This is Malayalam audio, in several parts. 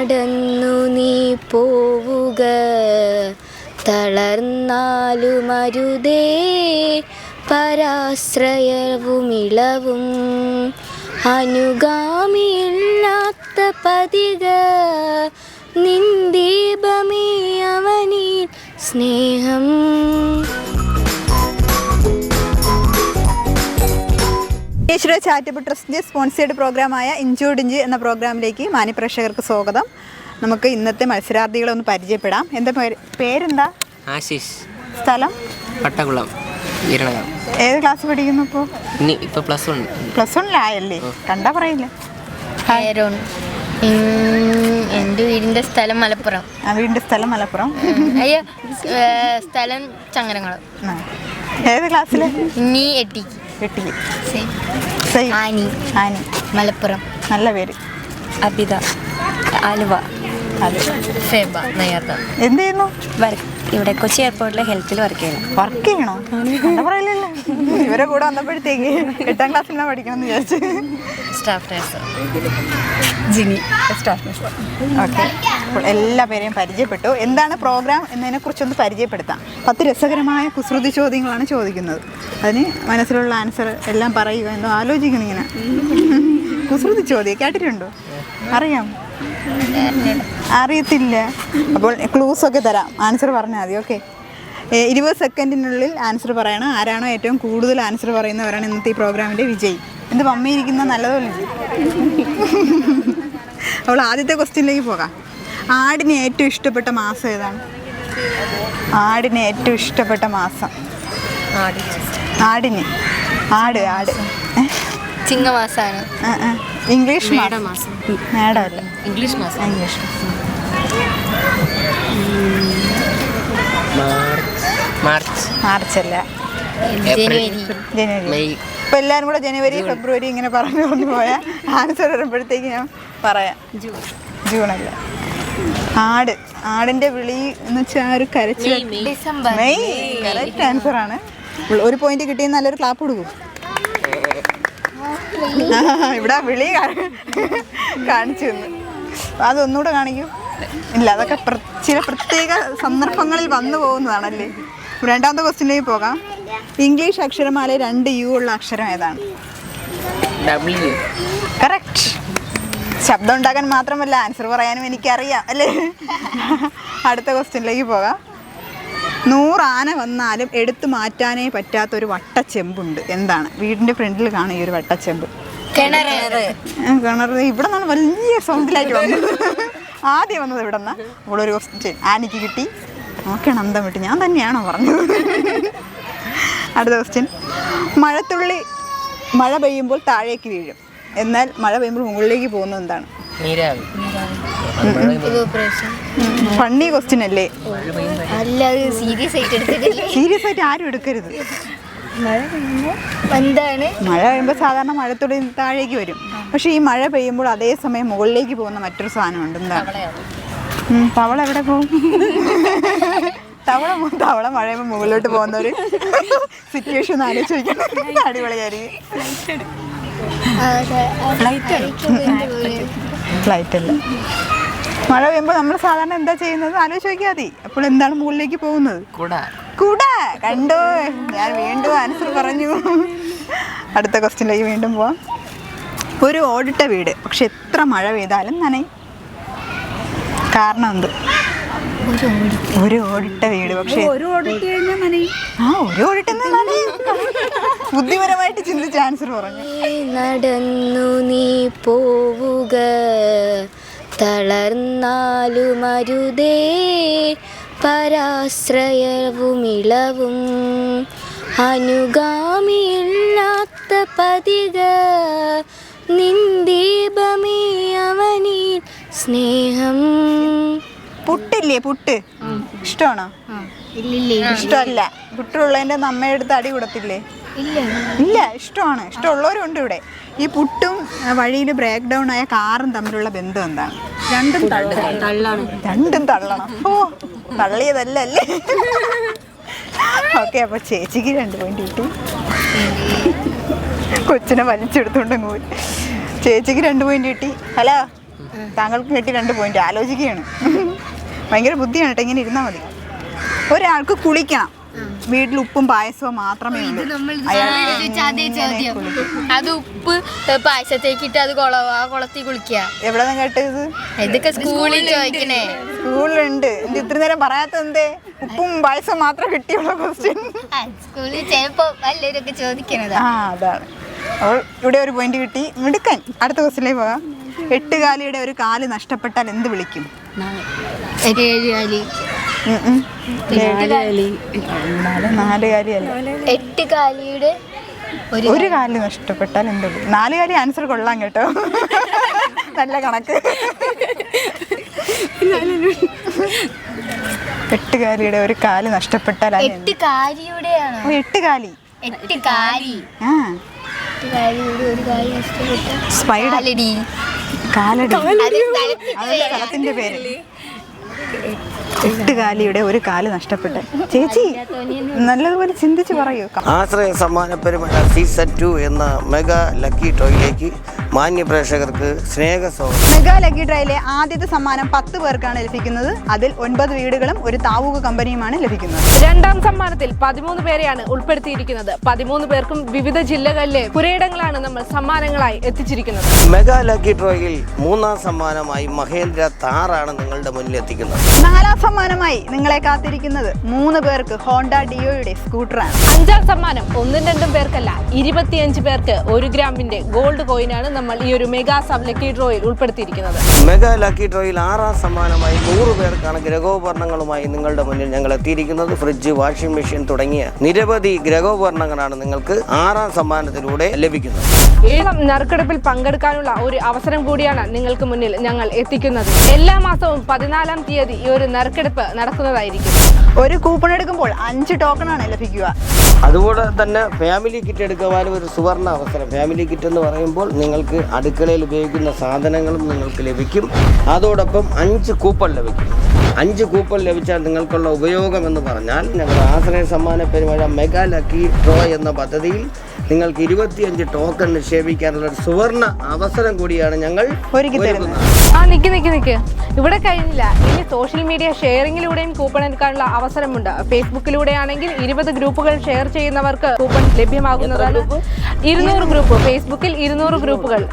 നടന്നു നീ പോവുക. തളർന്നാലുമരുതേ പരാശ്രയവുമിളവും അനുഗാമിയില്ലാത്ത പതിക നിന്ദീപമേ അവനിൽ സ്നേഹം. ഈശ്വര ചാരിറ്റബിൾ ട്രസ്റ്റിന്റെ സ്പോൺസേഡ് പ്രോഗ്രാമായ ഇഞ്ചോടിഞ്ച് എന്ന പ്രോഗ്രാമിലേക്ക് മാന്യപ്രേക്ഷകർക്ക് സ്വാഗതം. നമുക്ക് ഇന്നത്തെ മത്സരാർത്ഥികളെ ഒന്ന് പരിചയപ്പെടാം. എന്താ പേര്? പേരെന്താ? ആശിഷ്. സ്ഥലം? പട്ടകുളം ഏത് ക്ലാസ് പഠിക്കുന്നു ഇപ്പോൾ ഇനി ഇപ്പോൾ പ്ലസ് വൺ പ്ലസ് വണ്ണിലായല്ലേ കണ്ടാ പറയില്ല? ഹൈറോൺ എന്റെ വീടിന്റെ സ്ഥലം മലപ്പുറം. ആ വീടിന്റെ സ്ഥലം മലപ്പുറം. അയ്യോ സ്ഥലം ചങ്ങനങ്ങൾ ഏത് ക്ലാസ്സിൽ നീ എട്ടിക്ക് ആനി. ആനി. മലപ്പുറം. നല്ല പേര്. അബിത. ആലുവ. ഫെബ എന്ത് ചെയ്യുന്നു? ഇവിടെ കൊച്ചി എയർപോർട്ടിലെ ഹെൽത്തിൽ വർക്ക് ചെയ്യണം വർക്ക് ചെയ്യണോ? പറയില്ലല്ലോ ഇവരെ കൂടെ വന്നപ്പോഴത്തേക്ക് എട്ടാം ക്ലാസ്സിലാണ് പഠിക്കണം എന്ന് വിചാരിച്ചു. Staff nurse Jini okay. അപ്പോൾ എല്ലാ പേരെയും പരിചയപ്പെട്ടു. എന്താണ് പ്രോഗ്രാം എന്നതിനെ കുറിച്ചൊന്ന് പരിചയപ്പെടുത്താം. പത്ത് രസകരമായ കുസൃതി ചോദ്യങ്ങളാണ് ചോദിക്കുന്നത്. അതിന് മനസ്സിലുള്ള ആൻസർ എല്ലാം പറയുക എന്തോ ആലോചിക്കണം ഇങ്ങനെ. കുസൃതി ചോദ്യം കേട്ടിട്ടുണ്ടോ? അറിയാം. അറിയത്തില്ല. അപ്പോൾ ക്ലൂസ് ഒക്കെ തരാം. ആൻസർ പറഞ്ഞാൽ മതി. ഓക്കെ. ഇരുപത് സെക്കൻഡിനുള്ളിൽ ആൻസർ പറയണം. ആരാണോ ഏറ്റവും കൂടുതൽ ആൻസർ പറയുന്നവരാണ് ഇന്നത്തെ ഈ പ്രോഗ്രാമിന്റെ വിജയി. എന്ത് മമ്മി ഇരിക്കുന്ന നല്ലതല്ലേ അവൾ ആദ്യത്തെ ക്വസ്റ്റ്യനിലേക്ക് പോകാം. ആടിന് ഏറ്റവും ഇഷ്ടപ്പെട്ട മാസം ഏതാണ്? ആടിന് ഏറ്റവും ഇഷ്ടപ്പെട്ട മാസം. ആടിന്. ആട് ആട്. ചിങ്ങമാസാണ്. ഇംഗ്ലീഷ് മാസം. മേടമല്ല. ഇംഗ്ലീഷ് മാസം. English March March. അല്ല ജനുവരി. ജനുവരി. ഇപ്പം എല്ലാവരും കൂടെ ജനുവരി ഫെബ്രുവരി ഇങ്ങനെ പറഞ്ഞു കൊണ്ട് പോയാൽ ആൻസർ വരുമ്പോഴത്തേക്ക് ഞാൻ പറയാം. ജൂൺ. അല്ല? ആട്. ആടിന്റെ വിളി എന്ന് വെച്ചാൽ ഒരു കരച്ചിൽ. ഡിസംബർ. മെയ് കറക്റ്റ് ആൻസർ ആണ്. ഒരു പോയിന്റ് കിട്ടിയ നല്ലൊരു ക്ലാപ്പ് കൊടുക്കും. ആ, ഇവിടെ വിളി കാണിച്ചു തന്നു. അതൊന്നുകൂടെ കാണിക്കൂ. ഇല്ല അതൊക്കെ ചില പ്രത്യേക സന്ദർഭങ്ങളിൽ വന്നു പോകുന്നതാണല്ലേ? രണ്ടാമത്തെ ക്വസ്റ്റിനിലേക്ക് പോകാം. ഇംഗ്ലീഷ് അക്ഷരമാല രണ്ട് യു ഉള്ള അക്ഷരം ഏതാണ്? ഡബ്ല്യു കറക്റ്റ് ശബ്ദം ഉണ്ടാക്കാൻ മാത്രമല്ല ആൻസർ പറയാനും എനിക്കറിയാം അല്ലേ? അടുത്ത ക്വസ്റ്റ്യനിലേക്ക് പോകാം. നൂറ് ആന വന്നാലും എടുത്തു മാറ്റാനേ പറ്റാത്ത ഒരു വട്ടച്ചെമ്പുണ്ട്. എന്താണ്? വീടിന്റെ ഫ്രണ്ടിൽ കാണും ഈ ഒരു വട്ടച്ചെമ്പ്. കിണർ. ഇവിടെ നിന്നാണ് വലിയ സൗണ്ടിലായിട്ട് വന്നത്. ആദ്യം വന്നത് ഇവിടെ നിന്നാണ് ഇവിടെ ഒരു ക്വസ്റ്റ്യൻ ആനിക്ക് കിട്ടി. നോക്കണം അന്തം വിട്ട്. ഞാൻ തന്നെയാണോ പറഞ്ഞത്? അടുത്ത ക്വസ്റ്റ്യൻ മഴത്തുള്ളി മഴ പെയ്യുമ്പോൾ താഴേക്ക് വീഴും. എന്നാൽ മഴ പെയ്യുമ്പോൾ മുകളിലേക്ക് പോകുന്നത് എന്താണ്? നീരാവി. ഫണ്ണി ക്വസ്റ്റ്യൻ അല്ലേ? അല്ല സീരിയസ് ആയിട്ട് എടുത്തിട്ടില്ല. സീരിയസ് ആയിട്ട് ആരും എടുക്കരുത്. എന്താണ്? മഴ പെയ്യുമ്പോൾ സാധാരണ മഴത്തുള്ളി താഴേക്ക് വരും. പക്ഷേ ഈ മഴ പെയ്യുമ്പോൾ അതേ സമയം മുകളിലേക്ക് പോകുന്ന മറ്റൊരു സാധനമുണ്ട്. എന്താ തവള എവിടെ പോകും? തവള തവള മഴയുമ്പോൾ മുകളിലോട്ട് പോകുന്ന ഒരു സിറ്റുവേഷൻ ആലോചിച്ച് അടിപൊളിയായിരിക്കും. ഫ്ലൈറ്റ് അല്ല? മഴ പെയ്യുമ്പോൾ നമ്മൾ സാധാരണ എന്താ ചെയ്യുന്നത്? ആലോചിച്ച് നോക്കിയാൽ മതി. അപ്പോൾ എന്താണ് മുകളിലേക്ക് പോകുന്നത്? കുട. കൂട. കണ്ടോ? ഞാൻ വീണ്ടും ആൻസർ പറഞ്ഞു. അടുത്ത ക്വസ്റ്റ്യനിലേക്ക് വീണ്ടും പോവാം. ഒരു ഓടിട്ട വീട്. പക്ഷെ എത്ര മഴ പെയ്താലും നനയും. കാരണം എന്ത് ഒരു ഓടിട്ട വീട് പക്ഷേ ഒരു ഓടിട്ട് ആ ഒരു ഓടിട്ട് നനയും ബുദ്ധിപരമായിട്ട് ചിന്തിച്ച ആൻസർ പറഞ്ഞു. നടന്നു നീ പോവുക. തളർന്നാലുമരുതേ പരാശ്രയവുമിളവും അനുഗാമിയില്ലാത്ത പതിക. നിന്ദീപമേ അവനിൽ സ്നേഹം പുട്ടില്ലേ പുട്ട്? ഇഷ്ടമാണോ? ഇഷ്ടമല്ല. പുട്ടുള്ളതിന്റെ നമ്മയെടുത്ത് അടി കൊടുത്തില്ലേ? ഇല്ല. ഇഷ്ടമാണ്. ഇഷ്ടമുള്ളവരുണ്ട് ഇവിടെ. ഈ പുട്ടും വഴിയിൽ ബ്രേക്ക് ഡൗൺ ആയ കാറും തമ്മിലുള്ള ബന്ധം എന്താണ്? രണ്ടും തള്ളണം. രണ്ടും തള്ളണം. ഓ തള്ളിയതല്ല അല്ലേ ഓക്കെ അപ്പൊ ചേച്ചിക്ക് രണ്ട് പോയിന്റ് കിട്ടി. കൊച്ചിനെ വലിച്ചെടുത്തോണ്ട് പോയി. ചേച്ചിക്ക് രണ്ട് പോയിന്റ് കിട്ടി. ഹലോ? താങ്കൾക്ക് കിട്ടി രണ്ട് പോയിന്റ് ആലോചിക്കുകയാണ്. ഭയങ്കര ബുദ്ധിയാണ് കേട്ടോ ഇങ്ങനെ ഇരുന്നാൽ മതി. ഒരാൾക്ക് കുളിക്കണം. വീട്ടിൽ ഉപ്പും പായസവും മാത്രമേ ഉള്ളൂ. അതേ ചോദ്യം. അത് ഉപ്പ് പായസത്തേക്ക് ഇട്ട് അത് കുളവാ ആ കുളത്തിൽ കുളിക്കുക എവിടെ നിന്ന് കേട്ടത് ഇതൊക്കെ സ്കൂളിൽ ചോദിക്കണേ. സ്കൂളിലുണ്ട്. എന്ത് ഇത്ര നേരം പറയാത്ത എന്തേ ഉപ്പും പായസവും മാത്രം കിട്ടിയുള്ള ക്വസ്റ്റ്യൻ സ്കൂളിൽ ചിലപ്പോ വല്ലവരൊക്കെ ചോദിക്കണത്. ആ അതാണ്. അപ്പോൾ ഇവിടെ ഒരു പോയിന്റ് കിട്ടി. മിടുക്കൻ. അടുത്ത ക്വസ്റ്റിലേക്ക് പോകാം. എട്ടുകാലിയുടെ ഒരു കാൽ നഷ്ടപ്പെട്ടാൽ എന്ത് വിളിക്കും? ഒരു കാൽ നഷ്ടപ്പെട്ടാൽ എന്ത് വിളിക്കും? നാല് കാലി ആൻസർ കൊള്ളാം കേട്ടോ. നല്ല കണക്ക്. എട്ടുകാലിയുടെ ഒരു കാൽ നഷ്ടപ്പെട്ടാൽ എട്ടുകാലി. എട്ടുകാലി. എട്ട് കാലി ആ സ്പൈഡർ കാലടി. അതിന്റെ പേര്. എട്ടുകാലിയുടെ ഒരു കാൽ നഷ്ടപ്പെട്ട്. ചേച്ചി നല്ലതുപോലെ ചിന്തിച്ച് പറയൂ. ആശ്രയ സമ്മാന പെരുമഴ സീസൺ ടു എന്ന മെഗാ ലക്കി ടോയിലേക്ക് മാന്യ പ്രേക്ഷകർക്ക് സ്നേഹ സ്വാഗതം. മെഗാ ലക്കി ഡ്രൈയിലെ ആദ്യത്തെ സമ്മാനം പത്ത് പേർക്കാണ് ലഭിക്കുന്നത്. അതിൽ ഒൻപത് വീടുകളും ഒരു താവൂക കമ്പനിയുമാണ് ലഭിക്കുന്നത്. രണ്ടാം സമ്മാനത്തിൽ പതിമൂന്ന് പേരെയാണ് ഉൾപ്പെടുത്തിയിരിക്കുന്നത്. പതിമൂന്ന് പേർക്കും വിവിധ ജില്ലകളിലെ പുരയിടങ്ങളാണ് നമ്മൾ സമ്മാനങ്ങളായി എത്തിച്ചിരിക്കുന്നത്. മെഗാ ലക്കി ഡ്രോയിൽ മൂന്നാം സമ്മാനമായി മഹേന്ദ്ര താറാണ് നിങ്ങളുടെ മുന്നിൽ എത്തിക്കുന്നത്. നാലാം സമ്മാനമായി നിങ്ങളെ കാത്തിരിക്കുന്നത് മൂന്ന് പേർക്ക് ഹോണ്ട ഡിയോയുടെ സ്കൂട്ടറാണ്. അഞ്ചാം സമ്മാനം ഒന്നും രണ്ടും പേർക്കല്ല ഇരുപത്തിയഞ്ച് പേർക്ക് ഒരു ഗ്രാമിന്റെ ഗോൾഡ് കോയിൻ ആണ് നമ്മൾ ഈ ഒരു മെഗാ സബ് ലക്കി ഡ്രോയിൽ ഉൾപ്പെടുത്തിയിരിക്കുന്നത്. മെഗാ ലക്കി ഡ്രോയിൽ ആറാം സമ്മാനമായി നൂറ് പേർക്കാണ് ഗ്രഹോപകരണങ്ങളുമായി നിങ്ങളുടെ മുന്നിൽ ഞങ്ങൾ എത്തിയിരിക്കുന്നത്. ഫ്രിഡ്ജ് വാഷിംഗ് മെഷീൻ തുടങ്ങിയ നിരവധി ഗ്രഹോപകരണങ്ങളാണ് നിങ്ങൾക്ക് ആറാം സമ്മാനത്തിലൂടെ ലഭിക്കുന്നത്. ഏഴാം നറുക്കെടുപ്പിൽ പങ്കെടുക്കാനുള്ള ഒരു അവസരം കൂടിയാണ് നിങ്ങൾക്ക് മുന്നിൽ ഞങ്ങൾ എത്തിക്കുന്നത്. എല്ലാ മാസവും പതിനാലാം തീയതി ഈ ഒരു നറുക്കെടുപ്പ് നടക്കുന്നതായിരിക്കും. ഒരു കൂപ്പൺ എടുക്കുമ്പോൾ അഞ്ച് ടോക്കൺ ആണ് ലഭിക്കുക. അതുപോലെ തന്നെ ഫാമിലി കിറ്റ് എടുക്കുവാനും ഒരു സുവർണ അവസരം. ഫാമിലി കിറ്റ് എന്ന് പറയുമ്പോൾ നിങ്ങൾക്ക് അടുക്കളയിൽ ഉപയോഗിക്കുന്ന സാധനങ്ങളും നിങ്ങൾക്ക് ലഭിക്കും. അതോടൊപ്പം അഞ്ച് കൂപ്പൺ ലഭിക്കും. അഞ്ച് കൂപ്പൺ ലഭിച്ചാൽ നിങ്ങൾക്കുള്ള ഉപയോഗം എന്ന് പറഞ്ഞാൽ ഞങ്ങളുടെ ആശ്രയ സമ്മാന പെരുമഴ മെഗാ ലക്കി ഡ്രോ എന്ന പദ്ധതിയിൽ നിങ്ങൾക്ക് ഇരുപത്തിയഞ്ച് ടോക്കൺ നിക്ഷേപിക്കാനുള്ള ഒരു സുവർണ അവസരം കൂടിയാണ് ഞങ്ങൾ ഒരുക്കി തരുന്നത്. ആ നിക്ക് നിക്ക് നിക്ക്. ഇവിടെ കഴിഞ്ഞില്ല. ഇനി സോഷ്യൽ മീഡിയ ഷെയറിംഗിലൂടെയും കൂപ്പൺ എടുക്കാനുള്ള അവസരമുണ്ട്. ഫേസ്ബുക്കിലൂടെ ആണെങ്കിൽ ഇരുപത് ഗ്രൂപ്പുകൾ ഷെയർ ചെയ്യുന്നവർക്ക് കൂപ്പൺ ലഭ്യമാകുന്നതാണ്. ഇരുന്നൂറ് ഗ്രൂപ്പ്. ഫേസ്ബുക്കിൽ ഇരുന്നൂറ് ഗ്രൂപ്പുകൾ.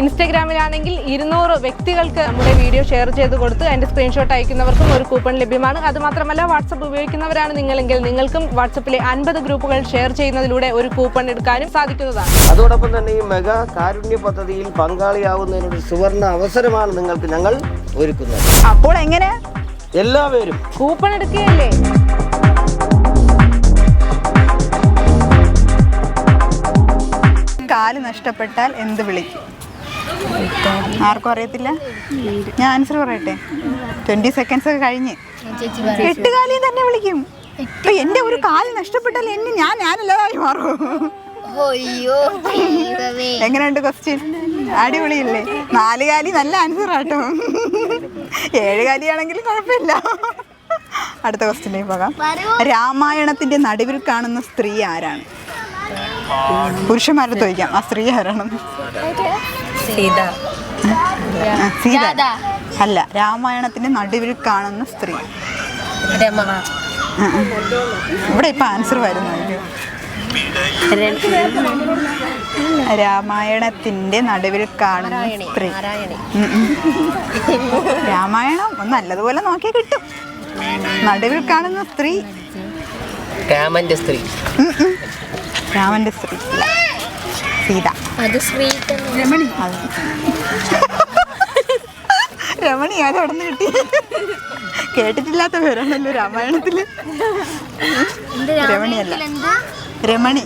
ഇൻസ്റ്റഗ്രാമിലാണെങ്കിൽ ഇരുന്നൂറ് വ്യക്തികൾക്ക് നമ്മുടെ വീഡിയോ ഷെയർ ചെയ്ത് കൊടുത്ത് അതിന്റെ സ്ക്രീൻഷോട്ട് അയക്കുന്നവർക്കും ഒരു കൂപ്പൺ ലഭ്യമാണ്. അതുമാത്രമല്ല വാട്സപ്പ് ഉപയോഗിക്കുന്നവരാണ് നിങ്ങളെങ്കിൽ നിങ്ങൾക്കും വാട്സപ്പിലെ അൻപത് ഗ്രൂപ്പുകൾ ഷെയർ ചെയ്യുന്നതിലൂടെ ഒരു കൂപ്പൺ എടുക്കാനും സാധിക്കുന്നതാണ്. അതോടൊപ്പം തന്നെ ഈ മെഗാ കാരുണ്യ പദ്ധതിയിൽ പങ്കാളിയാവുന്നതിനൊരു സുവർണ അവസരമാണ് നിങ്ങൾക്ക് ഞങ്ങൾ ഒരുക്കുന്നത്. അപ്പോൾ എങ്ങനെ? എല്ലാവരും കൂപ്പൺ എടുക്കുകയല്ലേ? കാൽ നഷ്ടപ്പെട്ടാൽ എന്ത് വിളിക്കും? ആർക്കും അറിയത്തില്ല? ഞാൻ ആൻസർ പറയട്ടെ? ട്വന്റി സെക്കൻഡ്സ് ഒക്കെ കഴിഞ്ഞ്. എട്ടുകാലി തന്നെ വിളിക്കും. ഇപ്പൊ എന്റെ ഒരു കാൽ നഷ്ടപ്പെട്ടാൽ എന്നെ ഞാൻ ഞാനല്ലതായി മാറും. എങ്ങനെയുണ്ട് ക്വസ്റ്റ്യൻ അടിപൊളിയല്ലേ? നാല് കാലി നല്ല ആൻസർ ആട്ടോ. ഏഴ് കാലിയാണെങ്കിലും കുഴപ്പമില്ല. അടുത്ത ക്വസ്റ്റ്യൻ പോകാം. രാമായണത്തിന്റെ നടുവിൽ കാണുന്ന സ്ത്രീ ആരാണ്? പുരുഷന്മാരെ ചോദിക്കാം. ആ സ്ത്രീ ആരാണെന്ന്? സീത. സീത. അല്ല രാമായണത്തിന്റെ നടുവിൽ കാണുന്ന സ്ത്രീ. ഇവിടെ ഇപ്പൊ ആൻസർ വരുന്നു. രാമായണത്തിന്റെ നടുവിൽ കാണുന്ന സ്ത്രീ. രാമായണം ഒന്ന് നല്ലതുപോലെ നോക്കി കിട്ടും. നടുവിൽ കാണുന്ന സ്ത്രീ. രാമന്റെ സ്ത്രീ. രാമന്റെ സ്ത്രീ. സീത. അത് ശ്രീ അത്. രമണി അത് അവിടെ നിന്ന് കിട്ടി കേട്ടിട്ടില്ലാത്ത പേരാണല്ലോ രാമായണത്തിൽ? രമണിയല്ല. രമണി.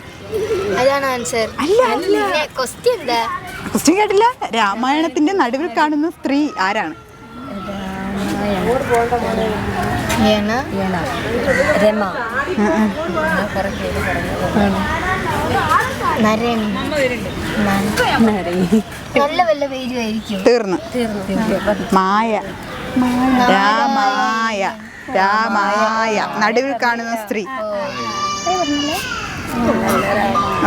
അതാണ് ആൻസർ അല്ല ക്വസ്റ്റ്യൻ എന്താ? ക്വസ്റ്റ്യൻ കേട്ടില്ല. രാമായണത്തിന്റെ നടുവിൽ കാണുന്ന സ്ത്രീ ആരാണ്? രമ. തീർന്നു. മായ. രാമായ. രാമായ. നടുവിൽ കാണുന്ന സ്ത്രീ.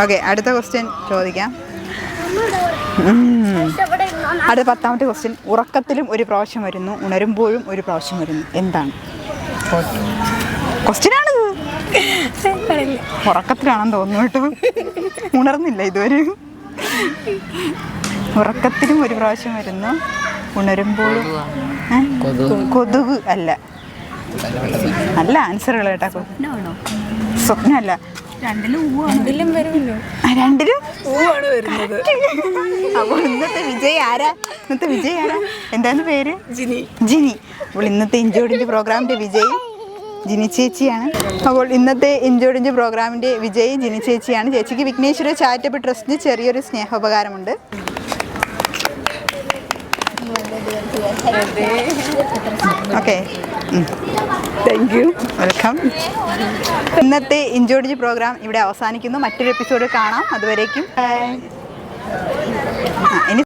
ഓക്കെ അടുത്ത ക്വസ്റ്റ്യൻ ചോദിക്കാം. അടുത്ത പത്താമത്തെ ക്വസ്റ്റ്യൻ ഉറക്കത്തിലും ഒരു പ്രാവശ്യം വരുന്നു ഉണരുമ്പോഴും ഒരു പ്രാവശ്യം വരുന്നു. എന്താണ്? ക്വസ്റ്റ്യൻ ഉറക്കത്തിലാണെന്ന് തോന്നുന്നു കേട്ടോ. ഉണർന്നില്ല ഇതുവരെ. ഉറക്കത്തിലും ഒരു പ്രാവശ്യം വരുന്നു. ഉണരുമ്പോഴും? കൊതുക് അല്ല. നല്ല ആൻസറുകൾ കേട്ടാ. സ്വപ്നമല്ല. രണ്ടിലും വരുമല്ലോ. ആ, രണ്ടിലും? അപ്പോൾ ഇന്നത്തെ വിജയ് ആരാ? ഇന്നത്തെ വിജയ് ആരാ? എന്താണ് പേര്? ജിനി. ജിനി. അപ്പോൾ ഇന്നത്തെ ഇഞ്ചോടിഞ്ച് പ്രോഗ്രാമിന്റെ വിജയ്. ജിനി ചേച്ചിയാണ്. അപ്പോൾ ഇന്നത്തെ ഇഞ്ചോടിഞ്ച് പ്രോഗ്രാമിന്റെ വിജയി ജിനി ചേച്ചിയാണ്. ചേച്ചിക്ക് വിഘ്നേശ്വര ചാരിറ്റബിൾ ട്രസ്റ്റിന് ചെറിയൊരു സ്നേഹോപകാരമുണ്ട്. ഓക്കെ. താങ്ക് യു വെൽക്കം ഇന്നത്തെ ഇഞ്ചോടിഞ്ച് പ്രോഗ്രാം ഇവിടെ അവസാനിക്കുന്നു. മറ്റൊരു എപ്പിസോഡ് കാണാം. അതുവരേക്കും. ഇനി